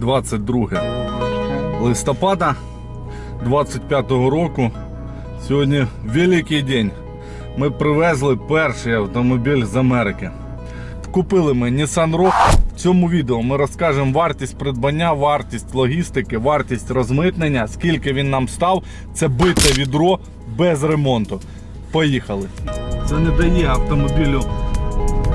22 листопада 25 року. Сьогодні великий день. Ми привезли перший автомобіль з Америки. Купили ми Nissan Rogue. В цьому відео ми розкажемо вартість придбання, вартість логістики, вартість розмитнення, скільки він нам став. Це бите відро без ремонту. Поїхали. Це не дає автомобілю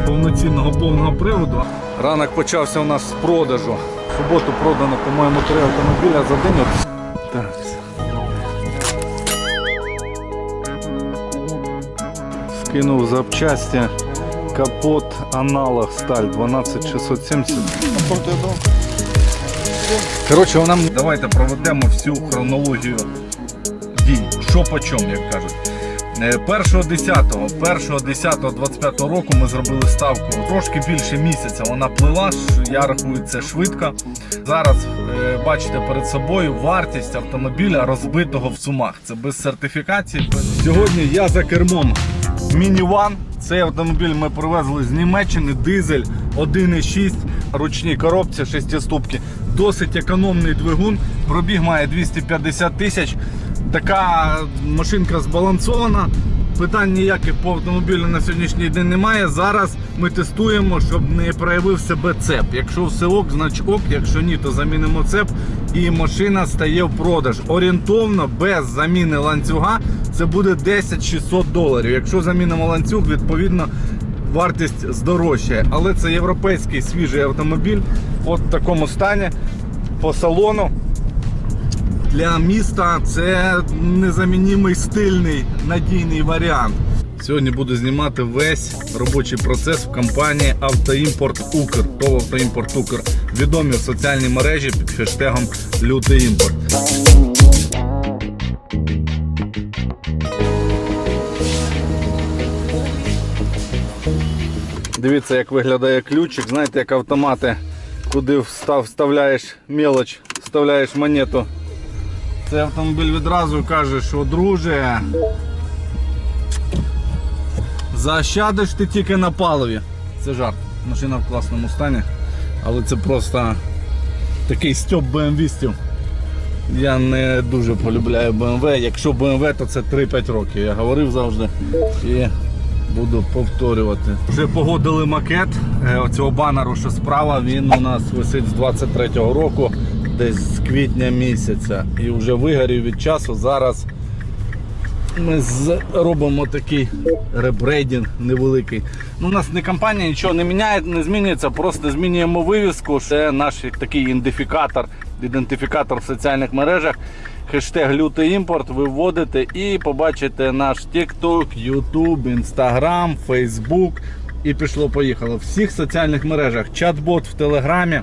повноцінного повного приводу. Ранок почався у нас з продажу. В суботу продано, по-моєму, три автомобіля за день. Так. Скинув запчасті. Капот аналог сталь 12670. Коротше, вона м- давайте проведемо всю хронологію дій. Що по чому, як кажуть. Е, 1.10, 1.10.25 року ми зробили ставку трошки більше місяця. Вона плила, я рахую це швидко. Зараз е, бачите перед собою вартість автомобіля розбитого в сумах. Це без сертифікації. Сьогодні я за кермом мініван. Цей автомобіль ми привезли з Німеччини, дизель 1,6, ручні коробці, шестиступки. Досить економний двигун, пробіг має 250 тисяч. Така машинка збалансована. Питань ніяких по автомобілю на сьогоднішній день немає. Зараз ми тестуємо, щоб не проявив себе цеп. Якщо все ок, значить ок, якщо ні, то замінимо цеп і машина стає в продаж. Орієнтовно без заміни ланцюга це буде 10 600 доларів. Якщо замінимо ланцюг, відповідно вартість здорожчає. Але це європейський свіжий автомобіль. От в такому стані по салону. Для міста це незамінімий стильний надійний варіант. Сьогодні буду знімати весь робочий процес в компанії Автоімпорт Укр. ТОВ Автоімпорт Укр. Відомі в соціальній мережі під хештегом Лютий імпорт. Дивіться, як виглядає ключик. Знаєте, як автомати, куди встав, вставляєш мелоч, вставляєш монету. Цей автомобіль відразу каже, що друже. Заощадиш ти тільки на паливі. Це жарт. Машина в класному стані. Але це просто такий стьоп BMW-стів. Я не дуже полюбляю BMW. Якщо BMW, то це 3-5 років. Я говорив завжди. І буду повторювати. Вже погодили макет е, оцього банеру, що справа він у нас висить з 23-го року, десь з квітня місяця. І вже вигорів від часу. Зараз ми робимо такий ребрейдинг невеликий. Ну, у нас не компанія нічого не міняє, не змінюється, просто змінюємо вивіску. Це наш такий ідентифікатор, ідентифікатор в соціальних мережах. Хештег лютий імпорт ви вводите і побачите наш TikTok, YouTube, Instagram, Facebook. І пішло-поїхало. В всіх соціальних мережах, чат-бот в Телеграмі.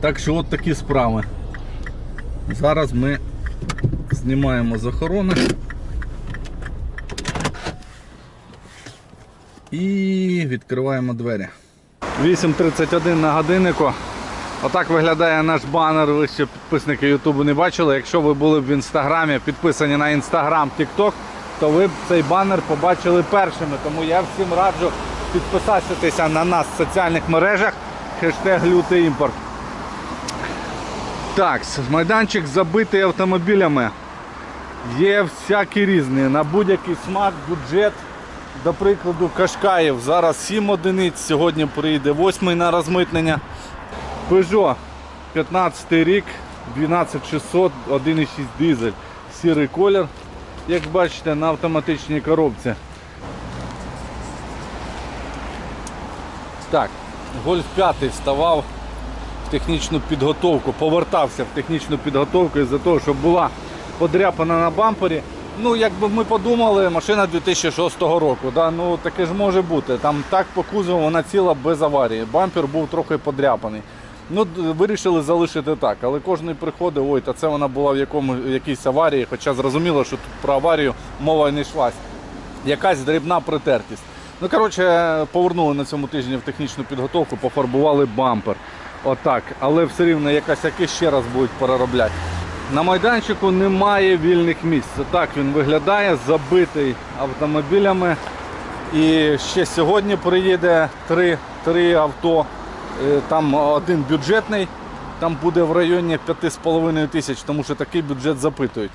Так що от такі справи. Зараз ми знімаємо з охорони. І відкриваємо двері. 8.31 на годиннику. Отак виглядає наш банер. Ви ще підписники Ютубу не бачили. Якщо ви були б в інстаграмі, підписані на інстаграм, Тікток, то ви б цей банер побачили першими. Тому я всім раджу підписатися на нас в соціальних мережах. Хештег лютий імпорт. Так, майданчик забитий автомобілями. Є всякі різні. На будь-який смак, бюджет. До прикладу, Кашкаїв. Зараз 7 одиниць, сьогодні приїде 8 на розмитнення. Peugeot 15 рік, 12600, 1,6 дизель, сірий колір, як бачите, на автоматичній коробці. Так, Гольф 5 вставав технічну підготовку, повертався в технічну підготовку із-за того, що була подряпана на бампері. Ну, якби ми подумали, машина 2006 року. Да? Ну, таке ж може бути. Там так по кузову вона ціла без аварії. Бампер був трохи подряпаний. Ну, вирішили залишити так, але кожен приходить, ой, та це вона була в якому в якійсь аварії, хоча зрозуміло, що тут про аварію мова не йшлась. Якась дрібна притертість. Ну, коротше, повернули на цьому тижні в технічну підготовку, пофарбували бампер. Отак. Але все рівно якась ще раз будуть переробляти. На майданчику немає вільних місць. Так він виглядає, забитий автомобілями. І ще сьогодні приїде три, три авто. Е, Там один бюджетний Там буде в районі 5,5 тисяч, тому що такий бюджет запитують.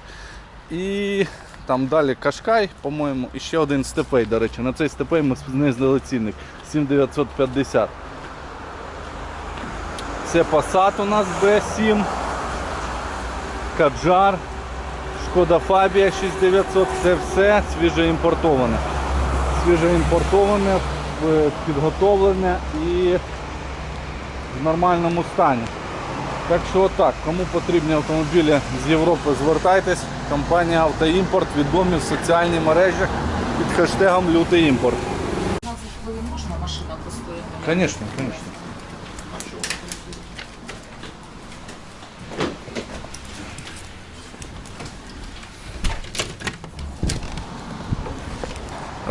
І там далі Кашкай, по-моєму, і ще один степей, до речі. На цей степей ми знизили цінник 7950. Це Passat у нас B7, Каджар, Шкода Фабія 6900, це все свіжоімпортоване. Свіжоімпортоване, в- підготовлене і в нормальному стані. Так що отак, кому потрібні автомобілі з Європи, звертайтесь. Компанія Автоімпорт відомі в соціальних мережах під хештегом Лютий імпорт. 15 хвилин можна машина постояти? Звісно, звісно.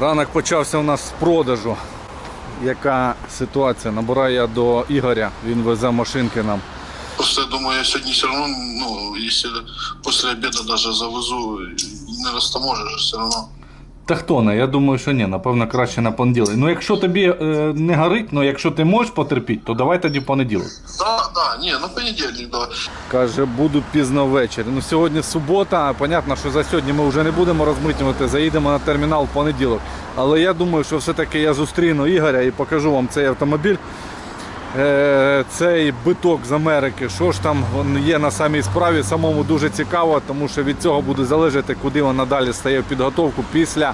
Ранок почався у нас з продажу. Яка ситуація? Набираю я до Ігоря, він везе машинки нам. Просто я думаю, я сегодня все равно, ну, если после обеда даже завезу, не растаможишь все равно. Та хто не? Я думаю, що ні, напевно, краще на понеділок. Ну якщо тобі е, не горить, ну якщо ти можеш потерпіти, то давай тоді в понеділок. Да, не, ну понедельник, да. Каже, буду пізно ввечері. Ну сьогодні субота, понятно, що за сьогодні ми вже не будемо розмитнювати, заїдемо на термінал в понеділок. Але я думаю, що все-таки я зустріну Ігоря і покажу вам цей автомобіль. Е, Цей биток з Америки, що ж там є на самій справі, самому дуже цікаво, тому що від цього буде залежати, куди вона далі стає в підготовку після,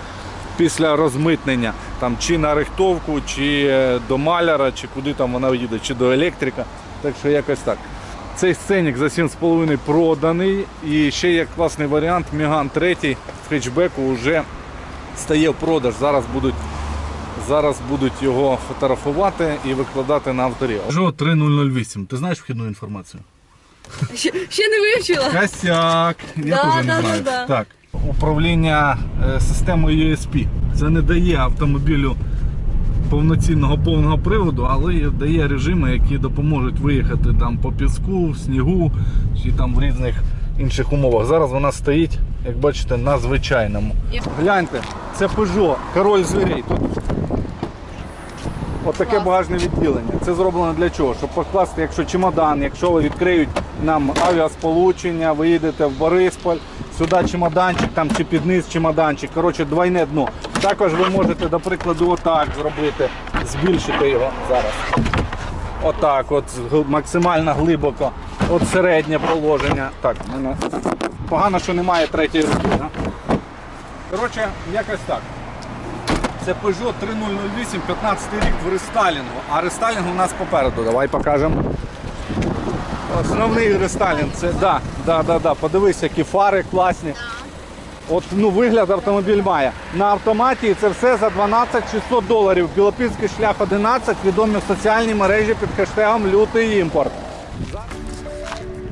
після розмитнення. Там, чи на рихтовку, чи е, до маляра, чи куди там вона їде, чи до електрика. Так що якось так. Цей сценік за 7,5 проданий. І ще є класний варіант Міган 3 в хетчбеку вже стає в продаж. Зараз будуть Зараз будуть його фотографувати і викладати на авторі. Peugeot 3008. Ти знаєш вхідну інформацію? Ще, ще не вивчила. Косяк. Я Да, теж не да, знаю. да, да. Так. Управління е, системою ESP. Це не дає автомобілю повноцінного повного приводу, але дає режими, які допоможуть виїхати там по піску, в снігу чи там в різних інших умовах. Зараз вона стоїть, як бачите, на звичайному. Гляньте, це Peugeot, король звірей. Тут От таке багажне відділення. Це зроблено для чого? Щоб покласти, якщо чемодан, якщо ви відкриють нам авіасполучення, ви їдете в Борисполь, сюди чемоданчик, там чи під низ чемоданчик. Коротше, двойне дно. Також ви можете, до прикладу, отак зробити, збільшити його зараз. Отак, от максимально глибоко. От середнє положення. Так, погано, що немає третьої руки. Да? Коротше, якось так. Це Peugeot 3008, 15 рік в рестайлінгу. А рестайлінг у нас попереду. Давай покажемо. Основний рестайлінг це да, да, да, да. Подивись, які фари класні. От ну, вигляд автомобіль має. На автоматі це все за 12 600 доларів. Білопільський шлях 11, відомі в соціальній мережі під хештегом Лютий імпорт.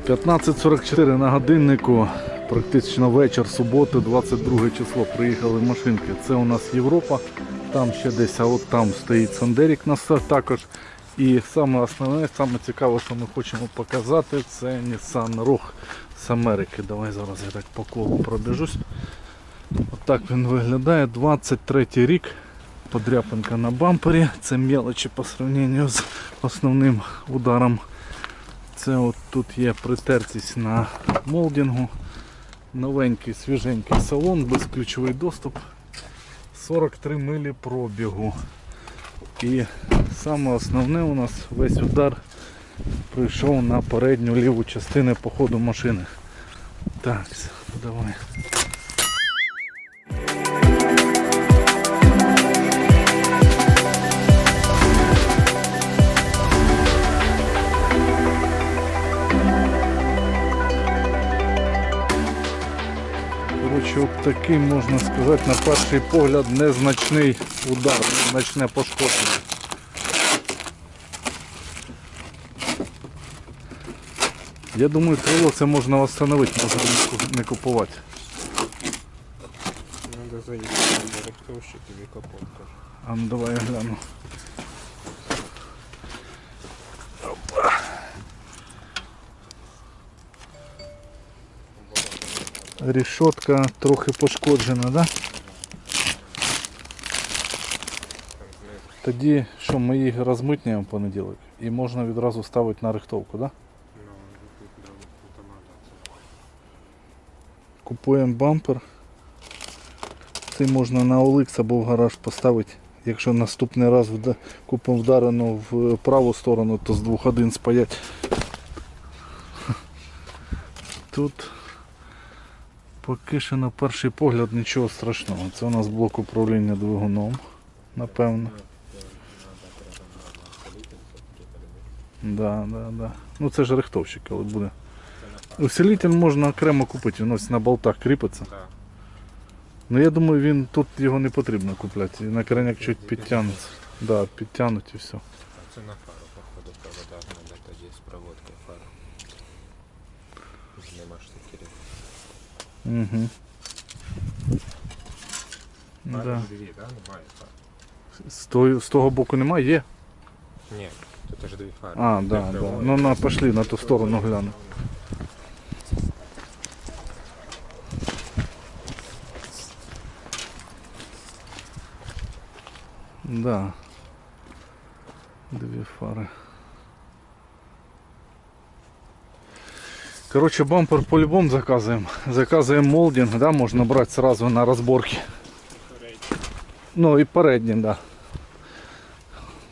15.44 на годиннику. Практично вечір суботи, 22 число. Приїхали машинки. Це у нас Європа. Там ще десь, а от там стоїть Сандерік на також. І саме основне, саме цікаве, що ми хочемо показати, це Nissan Rogue з Америки. Давай зараз я так по колу пробіжусь. Отак він виглядає. 23 рік. Подряпинка на бампері. Це мелочі по сравненню з основним ударом. Це от тут є притертість на молдингу. Новенький свіженький салон, безключовий доступ. 43 милі пробігу. І саме основне у нас весь удар прийшов на передню ліву частину по ходу машини. Так, давай. Такий, можна сказати, на перший погляд незначний удар, незначне пошкодження. Я думаю, крило це можна встановити, можна не купувати. Надо заїхати на рихтовщик тобі капот каже. А ну давай я гляну. Опа. Рішотка трохи пошкоджена, да? Тоді що ми їх розмитнюємо в понеділок і можна відразу ставити на рихтовку, да? Ну, Купуємо бампер. Цей можна на OLX або в гараж поставити. Якщо наступний раз купимо вдарено в праву сторону, то з двох один спаять. Тут поки що на перший погляд нічого страшного. Це у нас блок управління двигуном, напевно. Да, да, да. Ну це ж рихтовщик, але буде. Усилитель можна окремо купити, він ось на болтах кріпиться. Так. Ну я думаю, він тут його не потрібно купляти. І на крайняк чуть підтягнеться. Да, підтягнуть і все. А це на фару, походу, провода треба тоді з проводкою фару. Нема такі Угу. Фари Да. дві, да? Немає фар. З, того, з того боку немає? Є. Ні, тут аж дві фари. А, да, да. Ну на пошли на ту сторону гляну. Да. Дві фари. Короче, бампер по-любому заказываем. Заказываем молдинг, да, можно брать сразу на разборки. Ну і передній, да.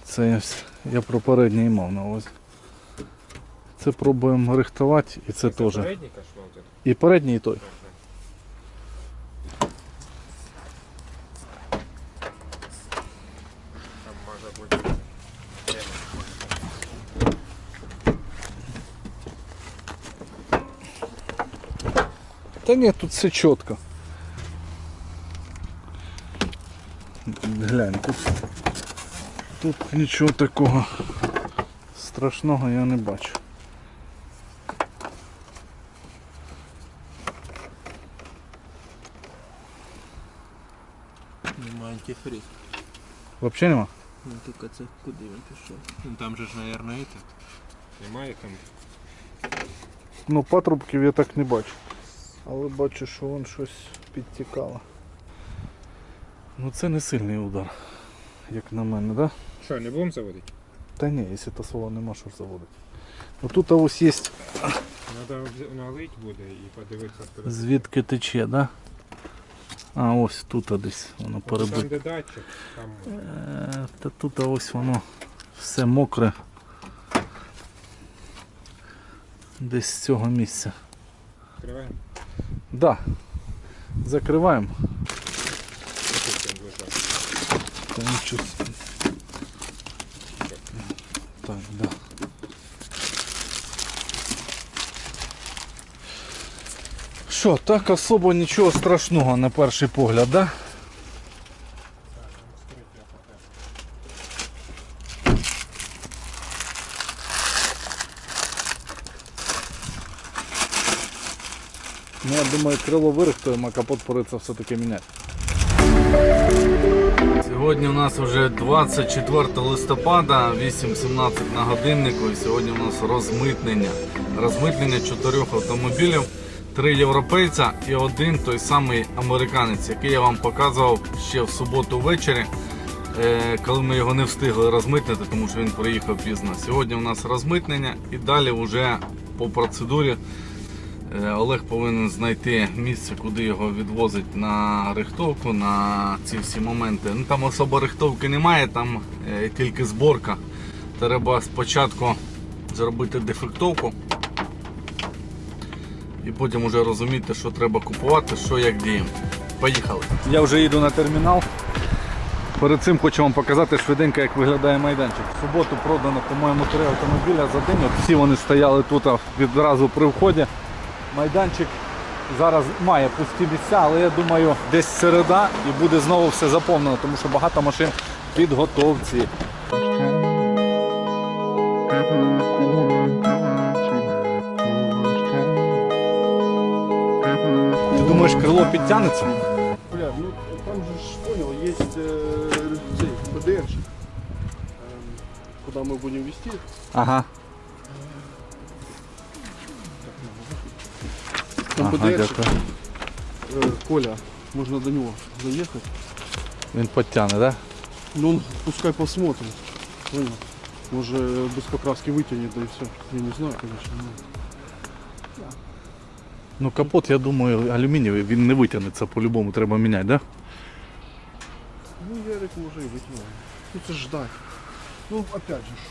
Це я, я про передній мав на увазі. Це пробуємо рихтувати і це теж. Передній? І передній, і той. Там може бути. Та ні, тут все чітко. Глянь, тут, тут нічого такого страшного я не бачу. Нема антифриз. Взагалі нема? Ну тільки це куди він пішов? Ну там же ж, наверное, это. Немає там. Ну, патрубків я так не бачу. Але бачу, що вон щось підтікало. Ну це не сильний удар, як на мене, да? Що, не будемо заводити? Та ні, якщо тосола нема, що ж заводити. Ну тут ось є Треба налить буде і подивитися вперед. звідки тече, да? А ось тут десь воно Там де датчик, там Е, Та тут ось воно все мокре. Десь з цього місця. відкриваємо. Да. Закрываем. Так, да. Що, так особо нічого страшного на перший погляд, да? Ну, я думаю, крило вирихтуємо, а капот пориться все-таки міняти. Сьогодні у нас вже 24 листопада, 8.17 на годиннику. І сьогодні у нас розмитнення. Розмитнення чотирьох автомобілів, три європейця і один той самий американець, який я вам показував ще в суботу ввечері, е, коли ми його не встигли розмитнити, тому що він приїхав пізно. Сьогодні у нас розмитнення і далі вже по процедурі. Е, Олег повинен знайти місце, куди його відвозить на рихтовку, на ці всі моменти. Ну там особо рихтовки немає, там е, тільки зборка. Треба спочатку зробити дефектовку і потім вже розуміти, що треба купувати, що як діємо. Поїхали. Я вже їду на термінал. Перед цим хочу вам показати швиденько, як виглядає майданчик. В суботу продано, по-моєму, три автомобіля за день. Всі вони стояли тут відразу при вході Майданчик зараз має пусті місця, але я думаю, десь середа і буде знову все заповнено, тому що багато машин в підготовці. Ти думаєш, крило підтягнеться? Бля, ну там же ж понял, есть э, цей, ПДРчик, эм, куда мы будем вести. Ага. Там ага ПДРчик, дякую. э, Коля, можно до него заехать. Він підтягне, так? Да? Ну, он пускай посмотрит. Понял? Может, без покраски вытянет, да и все. Я не знаю, конечно. но- Ну капот, я думаю, алюмінієвий, він не витягнеться по-любому, треба міняти, да? Ну, Ярик може і витягнути. Ну це ж ждать. Ну, опять же, ж,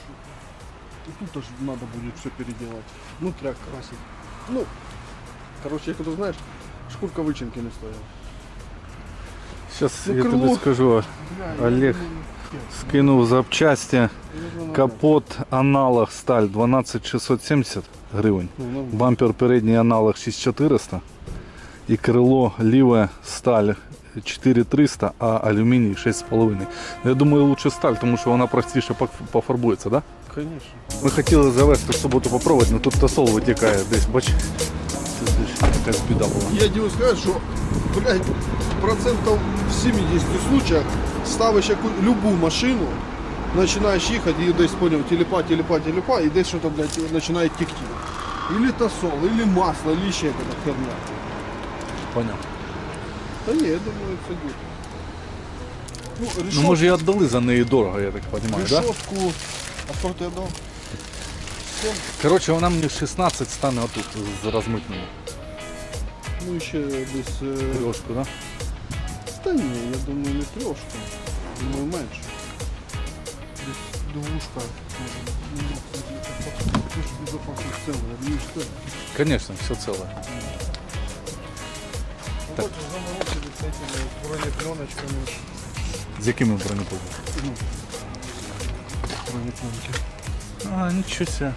и тут тоже надо будет все переделать. Ну, тряк красить. Ну, короче, як ти знаєш, шкурка вичинки не стоїть. Зараз Ну, я тобі крило. скажу, Бля, Олег. скинув запчасті, я думаю, капот аналог сталь 12670 гривень. Ну, ну, Бампер передній аналог 6400 і крило ліве сталь 4300, а алюміній 6,5. Я думаю, лучше сталь, тому що вона простіше поф- пофарбується, да? Конечно. Ми хотіли завести в суботу попробувати, але тут тосол витікає десь, бач. Якась біда була. Я делаю сказать, что, блядь, процентов в 70 случаях ставишь яку любу машину, начинаешь ехать, и десь понял, телепа, телепа, телепа, и десь что-то, блядь, начинает текти. Или тосол, или масло, или еще какая-то херня. Поняв. Да не, я думаю, это будет. Ну, Ну решетку, може і віддали за неї дорого, я так розумію, да? решетку, а сколько я дал? Коротше, вона мені 16 стане отут з розмитною. Ну, еще без... Э... Трошку, да? Да не, я думаю, не трешка. Думаю, меньше. Десь двушка. Ну, Ты же безопасность целая, ну и что? Звісно, все ціле. Так. заморочили с этими бронепленочками. З якими бронеплатами? Бронепленки. А, нічого себе.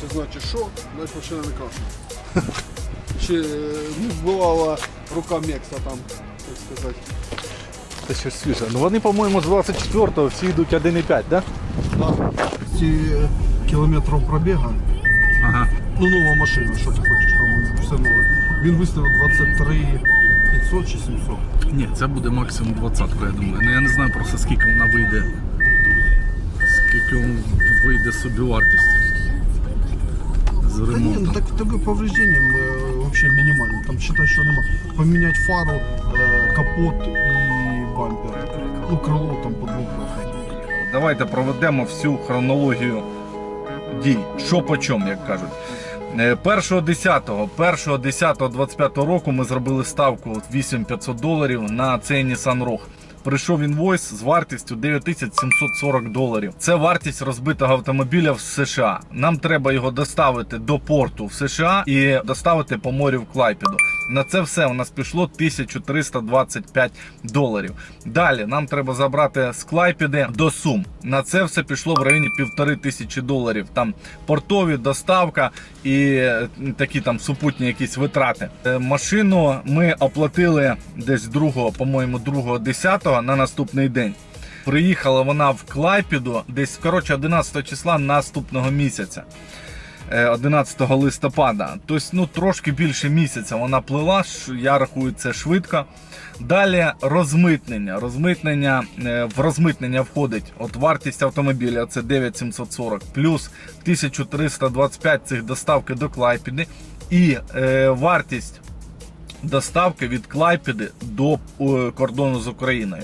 Це значить що? Значить машина не красна. Ще е, не вбивала рука Мекса там, так сказати. Це щось свіже. Ну вони, по-моєму, з 24-го всі йдуть 1,5, да? Да. Ці кілометрів пробіга. Ага. Ну, нова машина, що ти хочеш, там все нове. Він виставив 23 500 чи 700. Ні, це буде максимум 20 я думаю. Ну я не знаю просто скільки вона вийде. Скільки вийде собі вартість. З Да ні, ну так в тебе повреждением э, вообще минимально. Там считай, що нема. Поміняти фару, э, капот і бампер. Ну, крило там по двох Давайте проведемо всю хронологію дій. Що по чому, як кажуть. Е, 1.10, 1.10.25 року ми зробили ставку 8500 доларів на цей Nissan Rogue. Прийшов інвойс з вартістю 9740 доларів. Це вартість розбитого автомобіля в США. Нам треба його доставити до порту в США і доставити по морю в Клайпеду. На це все у нас пішло 1325 доларів. Далі нам треба забрати з Клайпеди до Сум. На це все пішло в районі півтори тисячі доларів. Там портові, доставка і е, такі там супутні якісь витрати. Е, Машину ми оплатили десь 2, по-моєму, 2.10 на наступний день. Приїхала вона в Клайпеду десь коротше 11 числа наступного місяця. е, 11 листопада. Тобто, ну трошки більше місяця вона плила. Я рахую це швидко. Далі розмитнення. Розмитнення е, в розмитнення входить от вартість автомобіля це 9740 плюс 1325 цих доставки до Клайпеди і е, вартість доставки від Клайпеди до е, кордону з Україною.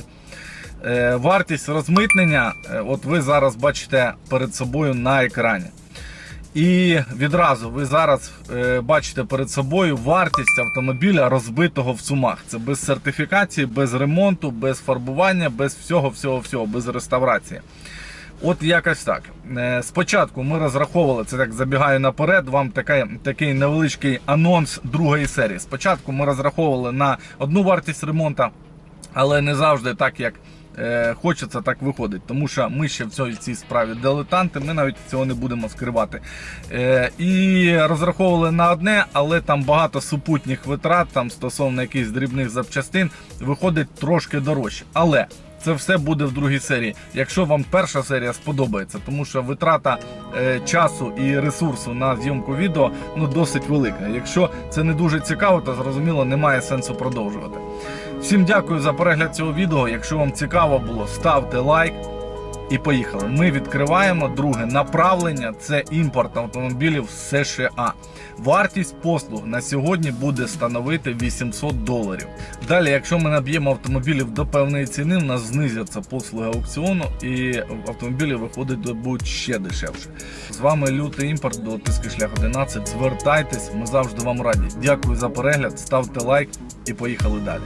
Е, Вартість розмитнення, е, от ви зараз бачите перед собою на екрані. І відразу ви зараз бачите перед собою вартість автомобіля розбитого в сумах. Це без сертифікації, без ремонту, без фарбування, без всього, всього, всього, без реставрації. От якось так. Е, Спочатку ми розраховували, це так забігаю наперед, вам такий, такий невеличкий анонс другої серії. Спочатку ми розраховували на одну вартість ремонту, але не завжди так, як е, хочеться, так виходить. Тому що ми ще в цій, цій справі дилетанти, ми навіть цього не будемо скривати. Е, і розраховували на одне, але там багато супутніх витрат, там стосовно якихось дрібних запчастин, виходить трошки дорожче. Але це все буде в другій серії. Якщо вам перша серія сподобається, тому що витрата е, часу і ресурсу на зйомку відео ну досить велика. Якщо це не дуже цікаво, то зрозуміло немає сенсу продовжувати. Всім дякую за перегляд цього відео. Якщо вам цікаво було, ставте лайк. І поїхали. Ми відкриваємо друге направлення це імпорт автомобілів з США. Вартість послуг на сьогодні буде становити 800 доларів. Далі, якщо ми наб'ємо автомобілів до певної ціни, у нас знизяться послуги аукціону і автомобілі виходить будуть ще дешевше. З вами лютий імпорт до тиски шлях 11. Звертайтесь, ми завжди вам раді. Дякую за перегляд, ставте лайк і поїхали далі.